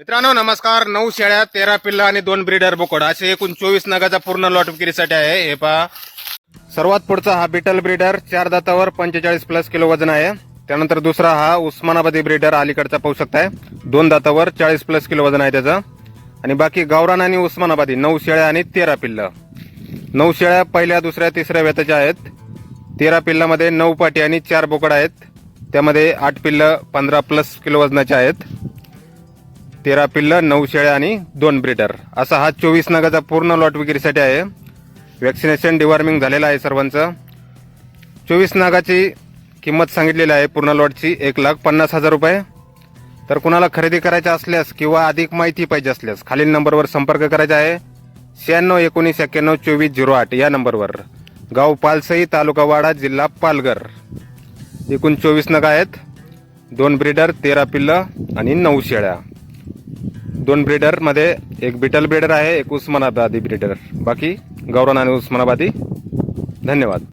मित्रांनो नमस्कार. नऊ शेळ्या तेरा पिल्ला आणि दोन ब्रीडर बोकड. असे एकूण चोवीस नगाचा पूर्ण लॉट विक्रीसाठी आहे. हे पहा. सर्वात पुढचा हा बिटल ब्रीडर चार दातावर पंचेचाळीस प्लस किलो वजन आहे. त्यानंतर दुसरा हा उस्मानाबादी ब्रीडर अलीकडचा पाहू शकताय. दोन दातावर चाळीस प्लस किलो वजन आहे त्याचं. आणि बाकी गावरान आणि उस्मानाबादी नऊ शेळ्या आणि तेरा पिल्लं. नऊ शेळ्या पहिल्या दुसऱ्या तिसऱ्या वेताच्या आहेत. तेरा पिल्लामध्ये नऊ पाटी आणि चार बोकड आहेत. त्यामध्ये आठ पिल्लं पंधरा प्लस किलो वजनाचे आहेत. तेरा पिल्लं नऊ शेळ्या आणि दोन ब्रीडर असा हा चोवीस नगाचा पूर्ण लॉट विक्रीसाठी आहे. वॅक्सिनेशन डिवॉर्मिंग झालेलं आहे सर्वांचं. चोवीस नागाची किंमत सांगितलेली आहे. पूर्ण लॉटची एक लाख पन्नास हजार रुपये. तर कुणाला खरेदी करायच्या असल्यास किंवा अधिक माहिती पाहिजे असल्यास खालील नंबरवर संपर्क करायचा आहे. शहाण्णव एकोणीस एक्क्याण्णव चोवीस झिरो आठ या नंबरवर. गाव पालसई तालुका वाडा जिल्हा पालघर. एकूण चोवीस नगा आहेत. दोन ब्रीडर तेरा पिल्लं आणि नऊ शेळ्या. दोन ब्रीडरमध्ये एक बिटल ब्रीडर आहे एक उस्मानाबादी ब्रीडर बाकी गौरन आणि उस्मानाबादी धन्यवाद.